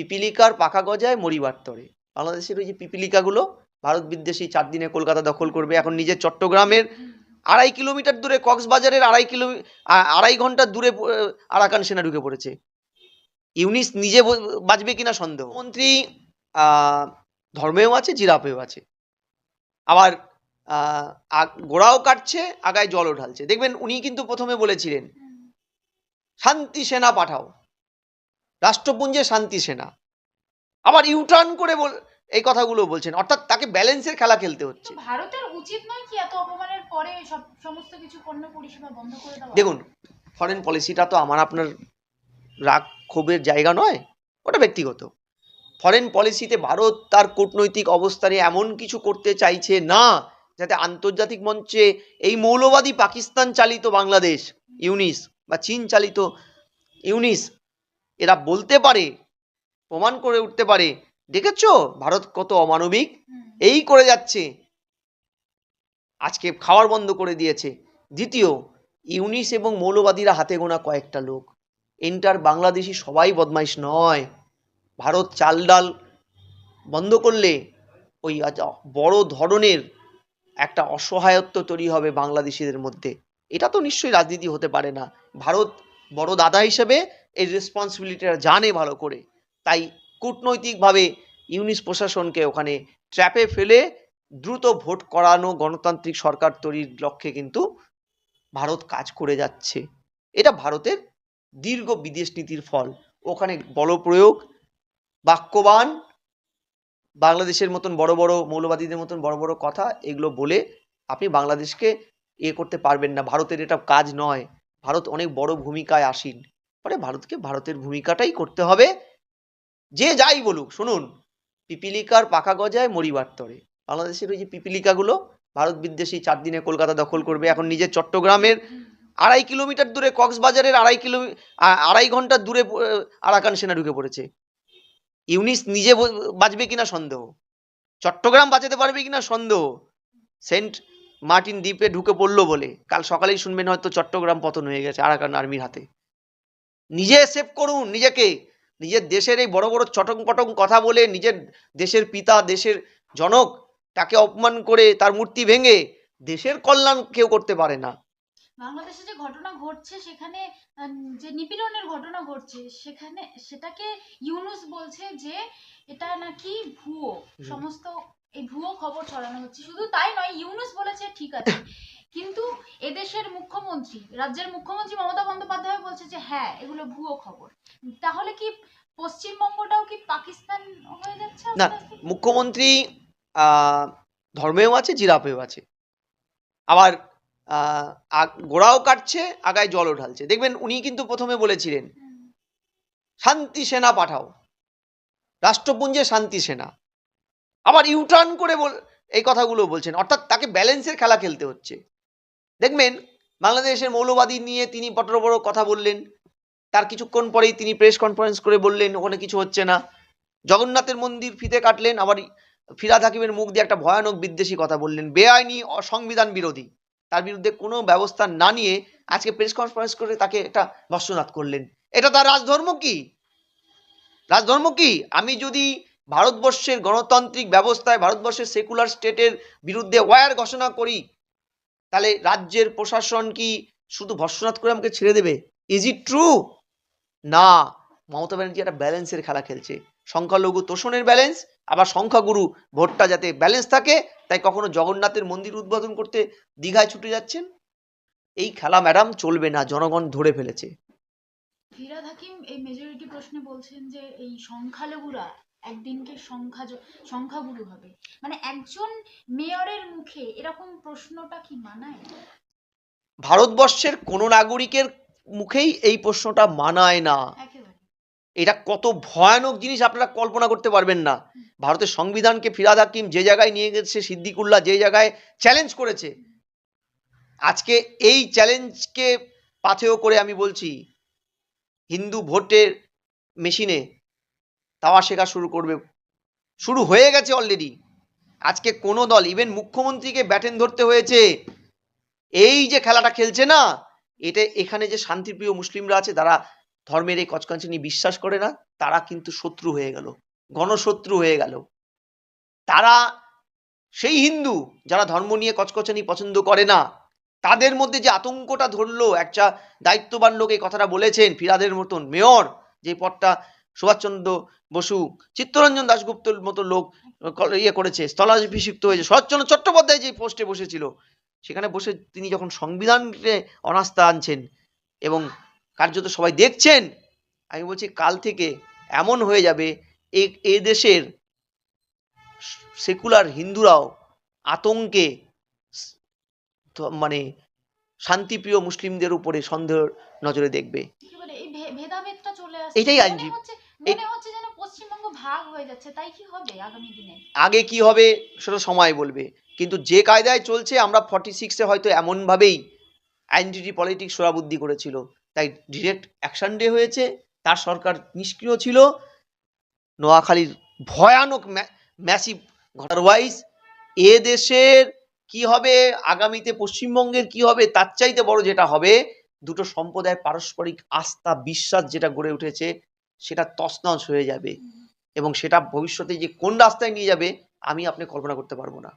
পিপিলিকার পাকা গজায় মরিবার তরে। বাংলাদেশের ওই যে পিপিলিকাগুলো, ভারত বিদ্বেষী চার দিনে কলকাতা দখল করবে। এখন নিজের চট্টগ্রামের আড়াই কিলোমিটার দূরে, কক্সবাজারের আড়াই কিলো আড়াই ঘণ্টা দূরে আরাকান সেনা ঢুকে পড়েছে। ইউনিস নিজে বাঁচবে কিনা সন্দেহ? মন্ত্রী ধর্মেও আছে জিরাপেও আছে। আবার গোড়াও কাটছে, আগায় জলও ঢালছে। দেখবেন উনি কিন্তু প্রথমে বলেছিলেন, শান্তি সেনা পাঠাও। রাষ্ট্রপুঞ্জে শান্তি সেনা। আবার ইউটার্ন করে বল এই কথাগুলো বলছেন। অর্থাৎ তাকে ব্যালেন্সের খেলা খেলতে হচ্ছে। ভারতের উচিত নয় কি এত অপমানের পরে সব সমস্ত কিছু পণ্য পরিষেবা বন্ধ করে দেওয়া? দেখুন ফরেন পলিসিটা তো আমার আপনার রাগ ক্ষোভের জায়গা নয় ওটা ব্যক্তিগত। ফরেন পলিসিতে ভারত তার কূটনৈতিক অবস্থানে এমন কিছু করতে চাইছে না যাতে আন্তর্জাতিক মঞ্চে এই মৌলবাদী পাকিস্তান চালিত বাংলাদেশ ইউনিস বা চীন চালিত ইউনিস এরা বলতে পারে প্রমাণ করে উঠতে পারে। দেখেছ? ভারত কত অমানবিক? এই করে যাচ্ছে। আজকে খাওয়ার বন্ধ করে দিয়েছে। দ্বিতীয় ইউনিস এবং মৌলবাদীরা হাতে গোনা কয়েকটা লোক। এন্টার বাংলাদেশি সবাই বদমাইশ নয়। ভারত চাল ডাল বন্ধ করলে ওই বড় ধরনের একটা অসহায়ত্ব তৈরি হবে বাংলাদেশিদের মধ্যে। এটা তো নিশ্চয়ই রাজনীতি হতে পারে না। ভারত বড় দাদা হিসেবে এই রেসপন্সিবিলিটিটা জানে ভালো করে। তাই কূটনৈতিকভাবে ইউনিস প্রশাসনকে ওখানে ট্র্যাপে ফেলে দ্রুত ভোট করানো গণতান্ত্রিক সরকার তৈরির লক্ষ্যে কিন্তু ভারত কাজ করে যাচ্ছে। এটা ভারতের দীর্ঘ বিদেশ নীতির ফল। ওখানে বল প্রয়োগ বাক্যবান, বাংলাদেশের মতন বড় বড় মৌলবাদীদের মতন বড় বড় কথা, এগুলো বলে আপনি বাংলাদেশকে ইয়ে করতে পারবেন না। ভারতের এটা কাজ নয়। ভারত অনেক বড় ভূমিকায় আসীন। ফলে ভারতকে ভারতের ভূমিকাটাই করতে হবে। যে যাই বলুক, শুনুন, পিপিলিকার পাকা গজায় মরিবার তরে। বাংলাদেশের ওই যে পিপিলিকাগুলো, ভারত বিদ্বেষী চার দিনে কলকাতা দখল করবে, এখন নিজের চট্টগ্রামের আড়াই কিলোমিটার দূরে, কক্সবাজারের আড়াই কিলো আড়াই ঘণ্টা দূরে আরাকান সেনা ঢুকে পড়েছে। ইউনিস নিজে বাঁচবে কিনা সন্দেহ? চট্টগ্রাম বাঁচাতে পারবে কিনা সন্দেহ? সেন্ট মার্টিন দ্বীপে ঢুকে পড়ল বলে। কাল সকালেই শুনবেন হয়তো চট্টগ্রাম পতন হয়ে গেছে আরাকান আর্মির হাতে। নিজে সেভ করুন নিজেকে। নিজের দেশের এই বড় বড় চটং পটং কথা বলে নিজের দেশের পিতা দেশের জনক তাকে অপমান করে তার মূর্তি ভেঙে দেশের কল্যাণ কেউ করতে পারে না। বাংলাদেশে যে ঘটনা ঘটছে সেখানে যে নিপীড়নের ঘটনা ঘটছে সেখানে সেটাকে ইউনুস বলছে যে এটা নাকি ভুয়ো। সমস্ত এই ভুয়ো খবর ছড়ানো হচ্ছে। শুধু তাই নয় ইউনুস বলেছে ঠিক আছে কিন্তু এদেশের মুখ্যমন্ত্রী রাজ্যের মুখ্যমন্ত্রী মমতা বন্দ্যোপাধ্যায় বলছে যে হ্যাঁ এগুলো ভুয়ো খবর। তাহলে কি পশ্চিমবঙ্গটাও কি পাকিস্তান হয়ে যাচ্ছে না? মুখ্যমন্ত্রী আহ, ধর্মেও আছে জিরাপেও আছে। আবার গোড়াও কাটছে আগায় জলও ঢালছে। দেখবেন উনি কিন্তু প্রথমে বলেছিলেন শান্তি সেনা পাঠাও। রাষ্ট্রপুঞ্জে শান্তি সেনা। আবার ইউটার্ন করে এই কথাগুলো বলছেন। অর্থাৎ তাকে ব্যালেন্সের খেলা খেলতে হচ্ছে। দেখবেন, বাংলাদেশের মৌলবাদী নিয়ে তিনি বড় বড় কথা বললেন। তার কিছুক্ষণ পরেই তিনি প্রেস কনফারেন্স করে বললেন, ওখানে কিছু হচ্ছে না। জগন্নাথের মন্দির ফিতে কাটলেন, আবার ফিরাদ হাকিমের মুখ দিয়ে একটা ভয়ানক বিদ্বেষী কথা বললেন, বেআইনি অসংবিধান বিরোধী। তার বিরুদ্ধে কোনো ব্যবস্থা না নিয়ে আজকে প্রেস কনফারেন্স করে তাকে একটা ভর্ষনাথ করলেন। এটা তার রাজধর্ম কি? রাজধর্ম কি? আমি যদি ভারতবর্ষের গণতান্ত্রিক ব্যবস্থায়, ভারতবর্ষের সেকুলার স্টেটের বিরুদ্ধে ওয়ার ঘোষণা করি তাহলে রাজ্যের প্রশাসন কি শুধু ভর্ষনাথ করে আমাকে ছেড়ে দেবে? ইজ ইট ট্রু না। মমতা ব্যানার্জি একটা ব্যালেন্সের খেলা খেলছে। সংখ্যালঘু তোষণের ব্যালেন্স, আবার সংখ্যাগুরু ভোটটা যাতে ব্যালেন্স থাকে, তাই কখনো জগন্নাথের মন্দির উদ্বোধন করতে দীঘায় ছুটে যাচ্ছেন? এই খেলা, ম্যাডাম, চলবে না, জনগণ ধরে ফেলেছে। হাকিম এই মেজরিটি প্রশ্নে বলছেন যে এই সংখ্যালঘুরা একদিনকে সংখ্যা সংখ্যাগুরু হবে। মানে একজন মেয়রের মুখে এরকম প্রশ্নটা কি মানায়? ভারতবর্ষের কোনো নাগরিকের মুখেই এই প্রশ্নটা মানায় না। এটা কত ভয়ানক জিনিস আপনারা কল্পনা করতে পারবেন না। ভারতের সংবিধানকে ফিরাদ হাকিম যে জায়গায় নিয়ে গেছে সিদ্দিকুল্লাহ যে জায়গায় চ্যালেঞ্জ করেছে। আজকে এই চ্যালেঞ্জকে পাথেয় করে আমি বলছি হিন্দু ভোটের মেশিনে তাওয়া শেখা শুরু করবে। শুরু হয়ে গেছে অলরেডি আজকে কোনো দল ইভেন মুখ্যমন্ত্রীকে ব্যাটেন ধরতে হয়েছে। এই যে খেলাটা খেলছে না, এটা এখানে যে শান্তিপ্রিয় মুসলিমরা আছে, তারা ধর্মের এই কচকাঞ্চিনি বিশ্বাস করে না, তারা কিন্তু শত্রু হয়ে গেল। গণশত্রু হয়ে গেল। তারা সেই হিন্দু যারা ধর্ম নিয়ে কচকচানি পছন্দ করে না, তাদের মধ্যে যে আতঙ্কটা ধরলো, একটা দায়িত্ববান লোক এই কথাটা বলেছেন, ফিরাদের মতন, মেয়র, যে পদটা সুভাষচন্দ্র বসু চিত্তরঞ্জন দাশগুপ্তর মতো লোক ইয়ে করেছে স্থলাভিষিক্ত হয়েছে। শরৎচন্দ্র চট্টোপাধ্যায় যে পোস্টে বসেছিল সেখানে বসে তিনি যখন সংবিধানকে অনাস্থা আনছেন এবং কার্যত সবাই দেখছেন আমি বলছি কাল থেকে এমন হয়ে যাবে এ এ দেশের সেকুলার হিন্দুরাও আতঙ্কে মানে শান্তিপ্রিয় মুসলিমদের উপরে সন্দেহ নজরে দেখবে। এটাই আইনজীবী। হচ্ছে এই- মনে হচ্ছে যেন পশ্চিমবঙ্গ ভাগ হয়ে যাচ্ছে তাই কি হবে আগামী দিনে? আগে কি হবে সেটা সময় বলবে। কিন্তু যে কায়দায় চলছে আমরা ফর্টি সিক্সে হয়তো এমনভাবেই আইডেন্টিটি পলিটিক্স সোরাবুদ্ধি করেছিল। তাই ডিরেক্ট অ্যাকশন ডে হয়েছে তার সরকার নিষ্ক্রিয় ছিল। নোয়াখালীর ভয়ানক ম্যাসিভ আদারওয়াইজ এ দেশের কি হবে আগামীতে পশ্চিমবঙ্গের কি হবে তার চাইতে বড় যেটা হবে দুটো সম্প্রদায়ের পারস্পরিক আস্থা বিশ্বাস যেটা গড়ে উঠেছে সেটা তছনছ হয়ে যাবে। এবং সেটা ভবিষ্যতে যে কোন রাস্তায় নিয়ে যাবে, আমি আপনি কল্পনা করতে পারব না।